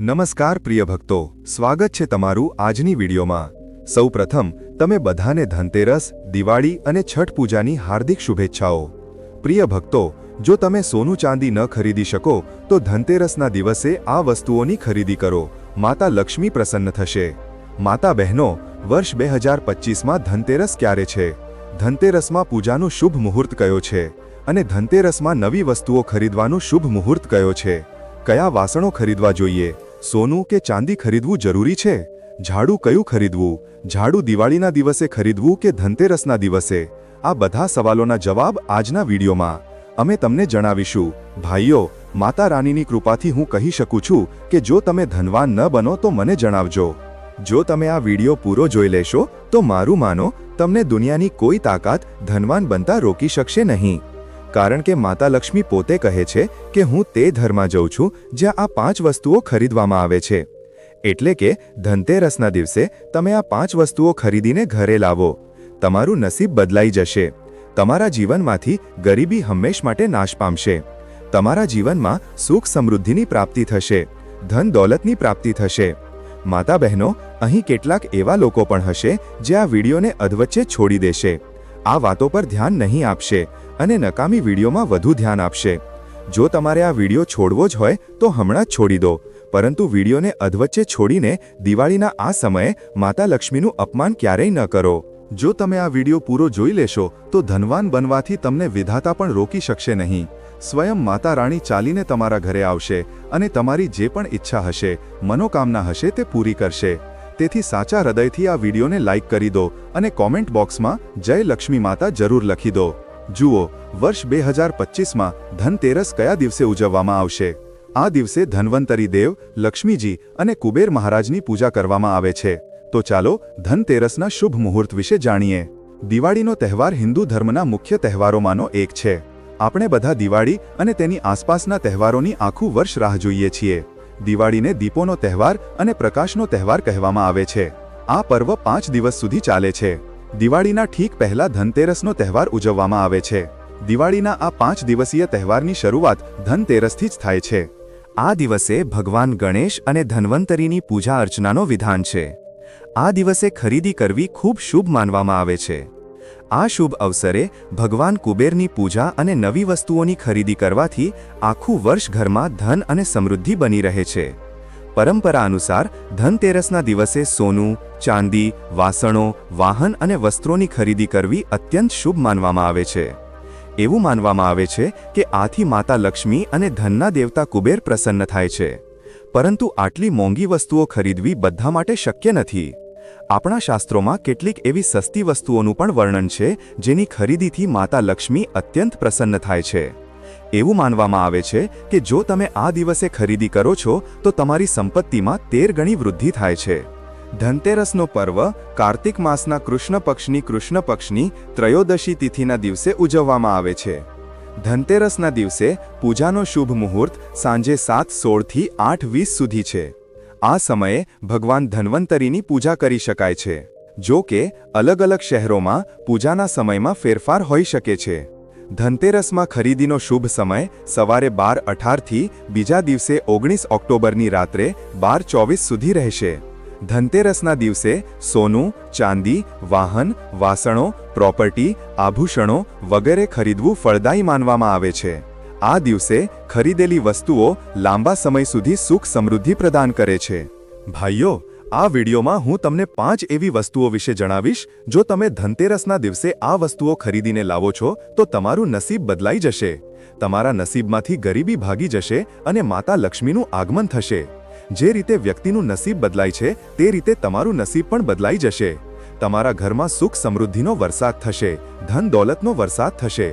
નમસ્કાર પ્રિય ભક્તો, સ્વાગત છે તમારું આજની વિડીયોમાં. સૌપ્રથમ, તમે બધાને ધનતેરસ, દિવાળી અને છઠ પૂજાની હાર્દિક શુભેચ્છાઓ. પ્રિય ભક્તો, જો તમે સોનું ચાંદી ન ખરીદી શકો, તો ધનતેરસના દિવસે આ વસ્તુઓની ખરીદી કરો. માતા લક્ષ્મી પ્રસન્ન થશે. માતા બહેનો, વર્ષ બે હજાર પચીસમાં ધનતેરસ ક્યારે છે? ધનતેરસમાં પૂજાનું શુભ મુહૂર્ત કયો છે? અને ધનતેરસમાં નવી વસ્તુઓ ખરીદવાનું શુભ મુહૂર્ત કયો છે? કયા વાસણો ખરીદવા જોઈએ? સોનું કે ચાંદી ખરીદવું જરૂરી છે? ઝાડુ કયું ખરીદવું? ઝાડુ દિવાળીના દિવસે ખરીદવું કે ધનતેરસના દિવસે? આ બધા સવાલોના જવાબ આજના વિડીયોમાં. અમે તમને જણાવીશું. ભાઈઓ, માતા રાનીની કૃપાથી હું કહી શકું છું કે જો તમે ધનવાન ન બનો તો મને જણાવજો. જો તમે આ વીડિયો પૂરો જોઈ લેશો, તો મારું માનો, તમને દુનિયાની કોઈ તાકાત ધનવાન બનતા રોકી શકશે નહીં. કારણ કે માતા લક્ષ્મી પોતે કહે છે કે હું તે ઘરમાં જઉં છું જ્યાં આ પાંચ વસ્તુઓ ખરીદવામાં આવે છે. એટલે કે ધનતેરસના દિવસે તમે આ પાંચ વસ્તુઓ ખરીદીને ઘરે લાવો. તમારું નસીબ બદલાઈ જશે. તમારા જીવનમાંથી ગરીબી હંમેશ માટે નાશ પામશે. તમારા જીવનમાં સુખ સમૃદ્ધિની પ્રાપ્તિ થશે. ધન દોલતની પ્રાપ્તિ થશે. માતા બહેનો, અહીં કેટલાક એવા લોકો પણ હશે જે આ વિડીયોને અધવચ્ચે છોડી દેશે. આ વાતો પર ધ્યાન નહીં આપશે. અને નકામી વિડીયોમાં વધુ ધ્યાન આપશે. જો તમારે આ વીડિયો છોડવો જ હોય, તો હમણાં જ છોડી દો. પરંતુ વિડીયોને અધવચ્ચે છોડીને દિવાળીના આ સમયે માતા લક્ષ્મીનું અપમાન ક્યારેય ન કરો. જો તમે આ વીડિયો પૂરો જોઈ લેશો, તો ધનવાન બનવાથી તમને વિધાતા પણ રોકી શકશે નહીં. સ્વયં માતા રાણી ચાલીને તમારા ઘરે આવશે અને તમારી જે પણ ઈચ્છા હશે, મનોકામના હશે તે પૂરી કરશે. તેથી સાચા હૃદયથી આ વિડીયોને લાઇક કરી દો અને કોમેન્ટ બોક્સમાં જય લક્ષ્મી માતા જરૂર લખી દો. જુઓ, વર્ષ બે હજાર પચીસમાં ધનતેરસ કયા દિવસે ઉજવવામાં આવશે? આ દિવસે ધન્વંતરી દેવ, લક્ષ્મીજી અને કુબેર મહારાજની પૂજા કરવામાં આવે છે. તો ચાલો, ધનતેરસના શુભ મુહૂર્ત વિશે જાણીએ. દિવાળીનો તહેવાર હિન્દુ ધર્મના મુખ્ય તહેવારોમાંનો એક છે. આપણે બધા દિવાળી અને તેની આસપાસના તહેવારોની આખું વર્ષ રાહ જોઈએ છીએ. દિવાળીને દીપોનો તહેવાર અને પ્રકાશનો તહેવાર કહેવામાં આવે છે. આ પર્વ પાંચ દિવસ સુધી ચાલે છે. દિવાળીના ઠીક પહેલા ધનતેરસનો તહેવાર ઉજવવામાં આવે છે. દિવાળીના આ પાંચ દિવસીય તહેવારની શરૂઆત ધનતેરસથી જ થાય છે. આ દિવસે ભગવાન ગણેશ અને ધન્વંતરીની પૂજા અર્ચનાનો વિધાન છે. આ દિવસે ખરીદી કરવી ખૂબ શુભ માનવામાં આવે છે. આ શુભ અવસરે ભગવાન કુબેરની પૂજા અને નવી વસ્તુઓની ખરીદી કરવાથી આખું વર્ષ ઘરમાં ધન અને સમૃદ્ધિ બની રહે છે. પરંપરા અનુસાર ધનતેરસના દિવસે સોનું, ચાંદી, વાસણો, વાહન અને વસ્ત્રોની ખરીદી કરવી અત્યંત શુભ માનવામાં આવે છે. એવું માનવામાં આવે છે કે આથી માતા લક્ષ્મી અને ધનના દેવતા કુબેર પ્રસન્ન થાય છે. પરંતુ આટલી મોંઘી વસ્તુઓ ખરીદવી બધા માટે શક્ય નથી. આપણા શાસ્ત્રોમાં કેટલીક એવી સસ્તી વસ્તુઓનું પણ વર્ણન છે જેની ખરીદીથી માતા લક્ષ્મી અત્યંત પ્રસન્ન થાય છે. એવું માનવામાં આવે છે કે જો તમે આ દિવસે ખરીદી કરો છો, તો તમારી સંપત્તિમાં તેર ગણી વૃદ્ધિ થાય છે. ધનતેરસનો પર્વ કાર્તિક માસના કૃષ્ણ પક્ષની કૃષ્ણ પક્ષની ત્રયોદશી તિથિના દિવસે ઉજવવામાં આવે છે. ધનતેરસના દિવસે પૂજાનો શુભ મુહૂર્ત સાંજે સાત સોળથી આઠ વીસ સુધી છે. આ સમયે ભગવાન ધન્વંતરીની પૂજા કરી શકાય છે. જો કે, અલગ અલગ શહેરોમાં પૂજાના સમયમાં ફેરફાર હોઈ શકે છે. ધનતેરસમાં ખરીદીનો શુભ સમય સવારે બાર અઢારથી બીજા દિવસે ઓગણીસ ઓક્ટોબરની રાત્રે બાર ચોવીસ સુધી રહેશે. ધનતેરસના દિવસે સોનું, ચાંદી, વાહન, વાસણો, પ્રોપર્ટી, આભૂષણો વગેરે ખરીદવું ફળદાયી માનવામાં આવે છે. આ દિવસે ખરીદેલી વસ્તુઓ લાંબા સમય સુધી સુખ સમૃદ્ધિ પ્રદાન કરે છે. ભાઈઓ આ વિડીયોમાં હું તમને પાંચ એવી વસ્તુઓ વિશે જણાવીશ, જો તમે ધનતેરસના દિવસે આ વસ્તુઓ ખરીદીને લાવો છો, તો તમારું નસીબ બદલાઈ જશે. તમારા નસીબમાંથી ગરીબી ભાગી જશે અને માતા લક્ષ્મીનું આગમન થશે. જે રીતે વ્યક્તિનું નસીબ બદલાય છે, તે રીતે તમારું નસીબ પણ બદલાઈ જશે. તમારા ઘરમાં સુખ સમૃદ્ધિનો વરસાદ થશે, ધન દોલતનો વરસાદ થશે.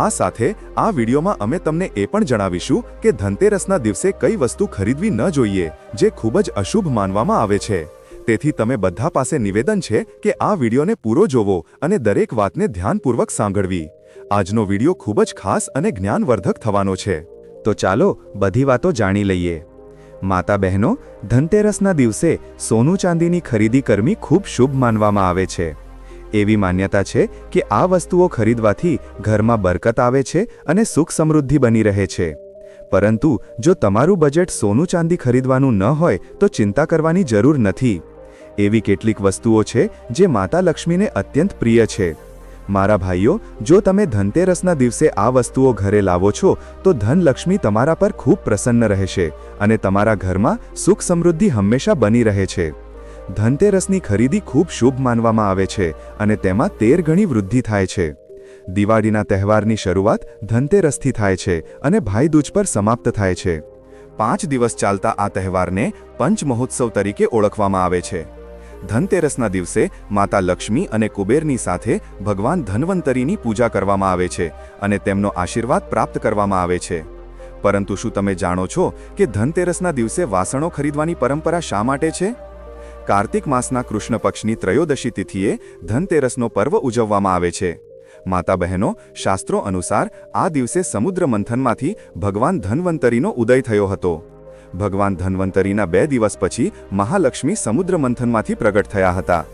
આ સાથે આ વિડીયોમાં અમે તમને એ પણ જણાવીશું કે ધનતેરસના દિવસે કઈ વસ્તુ ખરીદવી ન જોઈએ, જે ખૂબ જ અશુભ માનવામાં આવે છે. તેથી તમે બધા પાસે નિવેદન છે કે આ વિડીયોને પૂરો જોવો અને દરેક વાતને ધ્યાનપૂર્વક સાંભળવી. આજનો વીડિયો ખૂબ જ ખાસ અને જ્ઞાનવર્ધક થવાનો છે. તો ચાલો બધી વાતો જાણી લઈએ. માતા બહેનો, ધનતેરસના દિવસે સોનું ચાંદીની ખરીદી કરવી ખૂબ શુભ માનવામાં આવે છે. એવી માન્યતા છે કે આ વસ્તુઓ ખરીદવાથી ઘરમાં બરકત આવે છે અને સુખ સમૃદ્ધિ બની રહે છે. પરંતુ જો તમારું બજેટ સોનું ચાંદી ખરીદવાનું ન હોય, તો ચિંતા કરવાની જરૂર નથી. એવી કેટલીક વસ્તુઓ છે જે માતા લક્ષ્મીને અત્યંત પ્રિય છે. મારા ભાઈઓ, જો તમે ધનતેરસના દિવસે આ વસ્તુઓ ઘરે લાવો છો, તો ધનલક્ષ્મી તમારા પર ખૂબ પ્રસન્ન રહેશે અને તમારા ઘરમાં સુખ સમૃદ્ધિ હંમેશા બની રહે છે. ધનતેરસની ખરીદી ખૂબ શુભ માનવામાં આવે છે અને તેમાં તેર ગણી વૃદ્ધિ થાય છે. દિવાળીના તહેવારની શરૂઆત ધનતેરસથી થાય છે અને ભાઈદૂજ પર સમાપ્ત થાય છે. પાંચ દિવસ ચાલતા આ તહેવારને પંચ મહોત્સવ તરીકે ઓળખવામાં આવે છે. ધનતેરસના દિવસે માતા લક્ષ્મી અને કુબેરની સાથે ભગવાન ધન્વંતરીની પૂજા કરવામાં આવે છે અને તેમનો આશીર્વાદ પ્રાપ્ત કરવામાં આવે છે. પરંતુ શું તમે જાણો છો કે ધનતેરસના દિવસે વાસણો ખરીદવાની પરંપરા શા માટે છે? કાર્તિક માસના કૃષ્ણ પક્ષની ત્રયોદશી તિથિએ ધનતેરસનો પર્વ ઉજવવામાં આવે છે. માતા બહેનો, શાસ્ત્રો અનુસાર આ દિવસે સમુદ્ર મંથનમાંથી ભગવાન ધન્વંતરીનો ઉદય થયો હતો. ભગવાન ધન્વંતરીના બે દિવસ પછી મહાલક્ષ્મી સમુદ્ર મંથનમાંથી પ્રગટ થયા હતા.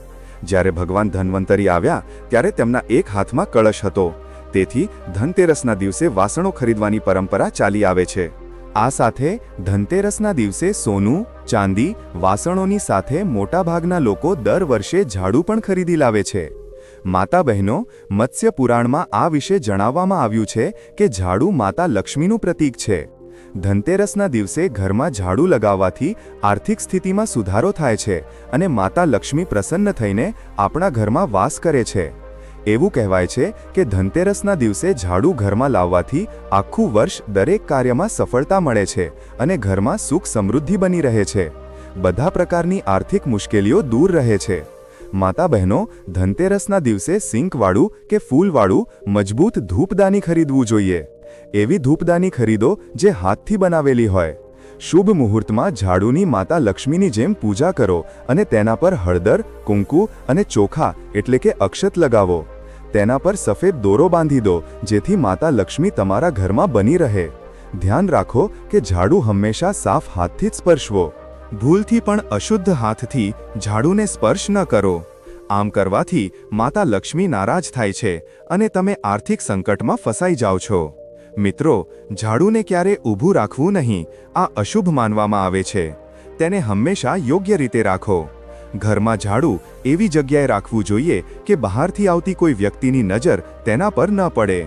જ્યારે ભગવાન ધન્વંતરી આવ્યા, ત્યારે તેમના એક હાથમાં કળશ હતો. તેથી ધનતેરસના દિવસે વાસણો ખરીદવાની પરંપરા ચાલી આવે છે. આ સાથે ધનતેરસના દિવસે સોનું, ચાંદી, વાસણોની સાથે મોટાભાગના લોકો દર વર્ષે ઝાડુ પણ ખરીદી લાવે છે. માતા બહેનો, મત્સ્ય પુરાણમાં આ વિશે જણાવવામાં આવ્યું છે કે ઝાડુ માતા લક્ષ્મીનું પ્રતીક છે. ધનતેરસના દિવસે ઘરમાં ઝાડુ લગાવવાથી આર્થિક સ્થિતિમાં સુધારો થાય છે અને માતા લક્ષ્મી પ્રસન્ન થઈને આપણા ઘરમાં વાસ કરે છે. એવું કહેવાય છે કે ધનતેરસના દિવસે ઝાડુ ઘરમાં લાવવાથી આખું વર્ષ દરેક કાર્યમાં સફળતા મળે છે અને ઘરમાં સુખ સમૃદ્ધિ બની રહે છે. બધા પ્રકારની આર્થિક મુશ્કેલીઓ દૂર રહે છે. માતા બહેનો, ધનતેરસના દિવસે સિંકવાળું કે ફૂલવાળું, મજબૂત ધૂપદાની ખરીદવું જોઈએ. એવી ધૂપદાની ખરીદો જે હાથથી બનાવેલી હોય. શુભ મુહૂર્તમાં ઝાડુની માતા લક્ષ્મીની જેમ પૂજા કરો અને તેના પર હળદર, કુંકુ અને ચોખા એટલે કે અક્ષત લગાવો. તેના પર સફેદ દોરો બાંધી દો, જેથી માતા લક્ષ્મી તમારા ઘરમાં બની રહે. ધ્યાન રાખો કે ઝાડુ હંમેશા સાફ હાથથી જ સ્પર્શવો. ભૂલથી પણ અશુદ્ધ હાથથી ઝાડુને સ્પર્શ ન કરો. આમ કરવાથી માતા લક્ષ્મી નારાજ થાય છે અને તમે આર્થિક સંકટમાં ફસાઈ જાઓ છો. મિત્રો, ઝાડુને ક્યારે ઊભું રાખવું નહીં, આ અશુભ માનવામાં આવે છે. તેને હંમેશા યોગ્ય રીતે રાખો. ઘરમાં ઝાડુ એવી જગ્યાએ રાખવું જોઈએ કે બહારથી આવતી કોઈ વ્યક્તિની નજર તેના પર ન પડે.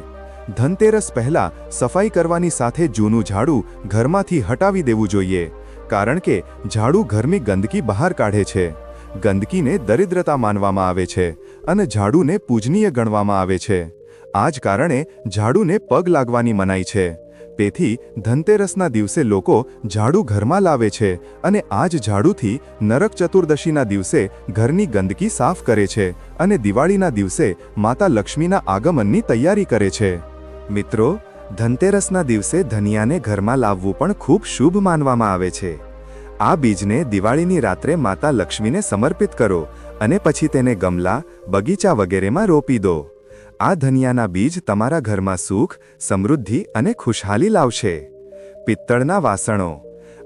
ધનતેરસ પહેલાં સફાઈ કરવાની સાથે જૂનું ઝાડુ ઘરમાંથી હટાવી દેવું જોઈએ, કારણ કે ઝાડુ ઘરની ગંદકી બહાર કાઢે છે. ગંદકીને દરિદ્રતા માનવામાં આવે છે અને ઝાડુને પૂજનીય ગણવામાં આવે છે. આ જ કારણે ઝાડુને પગ લાગવાની મનાઈ છે. તેથી ધનતેરસના દિવસે લોકો ઝાડુ ઘરમાં લાવે છે અને આ જ ઝાડુથી નરક ચતુર્દશીના દિવસે ઘરની ગંદકી સાફ કરે છે અને દિવાળીના દિવસે માતા લક્ષ્મીના આગમનની તૈયારી કરે છે. મિત્રો, ધનતેરસના દિવસે ધનિયાને ઘરમાં લાવવું પણ ખૂબ શુભ માનવામાં આવે છે. આ બીજને દિવાળીની રાત્રે માતા લક્ષ્મીને સમર્પિત કરો અને પછી તેને ગમલા, બગીચા વગેરેમાં રોપી દો. આ ધનિયાના બીજ તમારા ઘરમાં સુખ, સમૃદ્ધિ અને ખુશહાલી લાવશે. પિત્તળના વાસણો.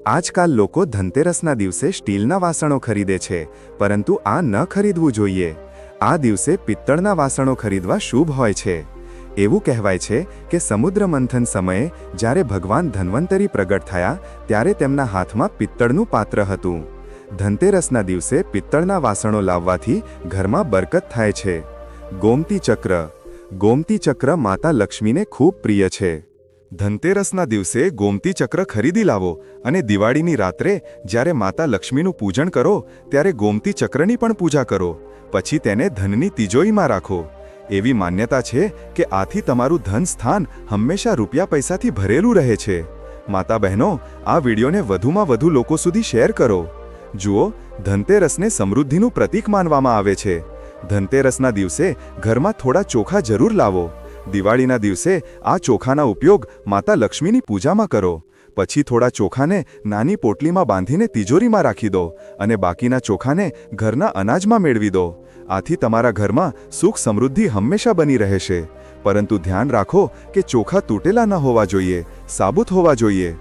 આજકાલ લોકો ધનતેરસના દિવસે સ્ટીલના વાસણો ખરીદે છે, પરંતુ આ ન ખરીદવું જોઈએ. આ દિવસે પિત્તળના વાસણો ખરીદવા શુભ હોય છે. એવું કહેવાય છે કે સમુદ્ર મંથન સમયે જ્યારે ભગવાન ધન્વંતરી પ્રગટ થયા, ત્યારે તેમના હાથમાં પિત્તળનું પાત્ર હતું. ધનતેરસના દિવસે પિત્તળના વાસણો લાવવાથી ઘરમાં બરકત થાય છે. ગોમતી ચક્ર. ગોમતી ચક્ર માતા લક્ષ્મીને ખૂબ પ્રિય છે. ધનતેરસના દિવસે ગોમતી ચક્ર ખરીદી લાવો અને દિવાળીની રાત્રે જ્યારે માતા લક્ષ્મીનું પૂજન કરો, ત્યારે ગોમતી ચક્રની પણ પૂજા કરો. પછી તેને ધનની તિજોરીમાં રાખો. એવી માન્યતા છે કે આથી તમારું ધન સ્થાન હંમેશા રૂપિયા પૈસાથી ભરેલું રહે છે. માતા બહેનો, આ વિડીયોને વધુમાં વધુ લોકો સુધી શેર કરો. જુઓ, ધનતેરસને સમૃદ્ધિનું પ્રતીક માનવામાં આવે છે. ધનતેરસના દિવસે ઘરમાં થોડા ચોખા જરૂર લાવો. દિવાળીના દિવસે આ ચોખાના ઉપયોગ માતા લક્ષ્મીની પૂજામાં કરો. પછી થોડા ચોખાને નાની પોટલીમાં બાંધીને તિજોરીમાં રાખી દો અને બાકીના ચોખાને ઘરના અનાજમાં મેળવી દો. આથી તમારા ઘરમાં સુખ સમૃદ્ધિ હંમેશા બની રહેશે. પરંતુ ધ્યાન રાખો કે ચોખા તૂટેલા ન હોવા જોઈએ, સાબુત હોવા જોઈએ.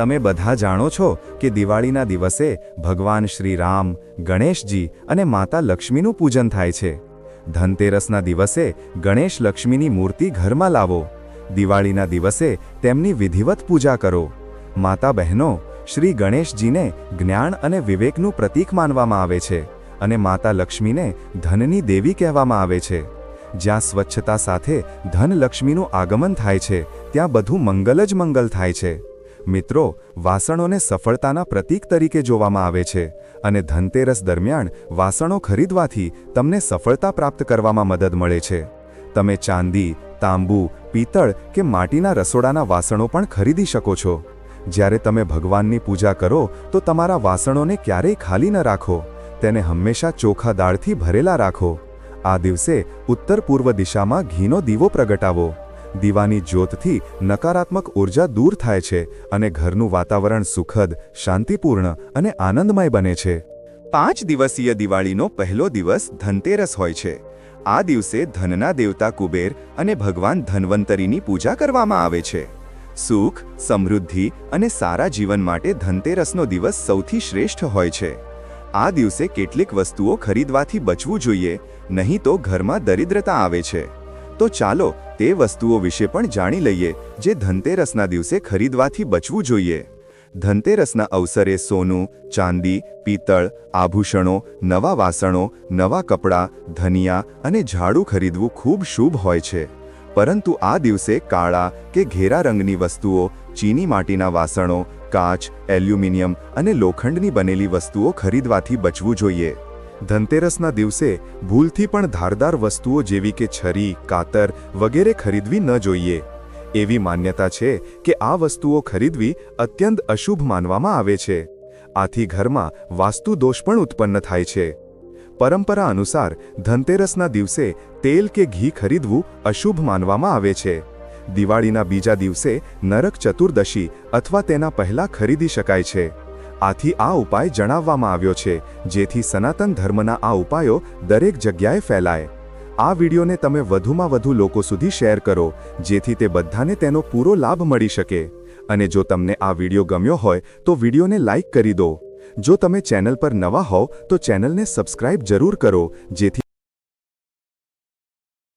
તમે બધા જાણો છો કે દિવાળીના દિવસે ભગવાન શ્રી રામ ગણેશજી અને માતા લક્ષ્મીનું પૂજન થાય છે. ધનતેરસના દિવસે ગણેશ લક્ષ્મીની મૂર્તિ ઘરમાં લાવો. દિવાળીના દિવસે તેમની વિધિવત પૂજા કરો. માતા બહેનો, શ્રી ગણેશજીને જ્ઞાન અને વિવેકનું પ્રતીક માનવામાં આવે છે અને માતા લક્ષ્મીને ધનની દેવી કહેવામાં આવે છે. જ્યાં સ્વચ્છતા સાથે ધનલક્ષ્મીનું આગમન થાય છે, ત્યાં બધું મંગલ જ મંગલ થાય છે. મિત્રો, વાસણોને સફળતાના પ્રતીક તરીકે જોવામાં આવે છે અને ધનતેરસ દરમિયાન વાસણો ખરીદવાથી તમને સફળતા પ્રાપ્ત કરવામાં મદદ મળે છે. તમે ચાંદી, તાંબુ, પિત્તળ કે માટીના રસોડાના વાસણો પણ ખરીદી શકો છો. જ્યારે તમે ભગવાનની પૂજા કરો, તો તમારા વાસણોને ક્યારેય ખાલી ન રાખો. તેને હંમેશા ચોખા દાળથી ભરેલા રાખો. આ દિવસે ઉત્તર પૂર્વ દિશામાં ઘીનો દીવો પ્રગટાવો. દીવાની જ્યોતથી નકારાત્મક ઊર્જા દૂર થાય છે અને ઘરનું વાતાવરણ સુખદ, શાંતિપૂર્ણ અને આનંદમય બને છે. પાંચ દિવસીય દિવાળીનો પહેલો દિવસ ધનતેરસ હોય છે. આ દિવસે ધનના દેવતા કુબેર અને ભગવાન ધન્વંતરીની પૂજા કરવામાં આવે છે. સુખ, સમૃદ્ધિ અને સારા જીવન માટે ધનતેરસનો દિવસ સૌથી શ્રેષ્ઠ હોય છે. આ દિવસે કેટલીક વસ્તુઓ ખરીદવાથી બચવું જોઈએ, નહીં તો ઘરમાં દરિદ્રતા આવે છે. તો ચાલો તે વસ્તુઓ વિશે પણ જાણી લઈએ, જે ધનતેરસના દિવસે ખરીદવાથી બચવું જોઈએ. ધનતેરસના અવસરે સોનું, ચાંદી, પિત્તળ, આભૂષણો, નવા વાસણો, નવા કપડાં, ધનિયા અને ઝાડુ ખરીદવું ખૂબ શુભ હોય છે. પરંતુ આ દિવસે કાળા કે ઘેરા રંગની વસ્તુઓ, ચીની માટીના વાસણો, કાચ, એલ્યુમિનિયમ અને લોખંડની બનેલી વસ્તુઓ ખરીદવાથી બચવું જોઈએ. ધનતેરસના દિવસે ભૂલથી પણ ધારદાર વસ્તુઓ જેવી કે છરી, કાતર વગેરે ખરીદવી ન જોઈએ. એવી માન્યતા છે કે આ વસ્તુઓ ખરીદવી અત્યંત અશુભ માનવામાં આવે છે. આથી ઘરમાં વાસ્તુ દોષ પણ ઉત્પન્ન થાય છે. પરંપરા અનુસાર ધનતેરસના દિવસે તેલ કે ઘી ખરીદવું અશુભ માનવામાં આવે છે. દિવાળીના બીજા દિવસે નરક ચતુર્દશી અથવા તેના પહેલા ખરીદી શકાય છે. આથી આ ઉપાય જણાવવામાં આવ્યો છે, જેથી સનાતન ધર્મના આ ઉપાયો દરેક જગ્યાએ ફેલાય. આ વિડીયોને તમે વધુમાં વધુ લોકો સુધી શેર કરો, જેથી તે બધાને તેનો પૂરો લાભ મળી શકે. અને જો તમને આ વીડિયો ગમ્યો હોય, તો વિડીયોને લાઇક કરી દો. જો તમે ચેનલ પર નવા હોવ, તો ચેનલને સબસ્ક્રાઇબ જરૂર કરો, જેથી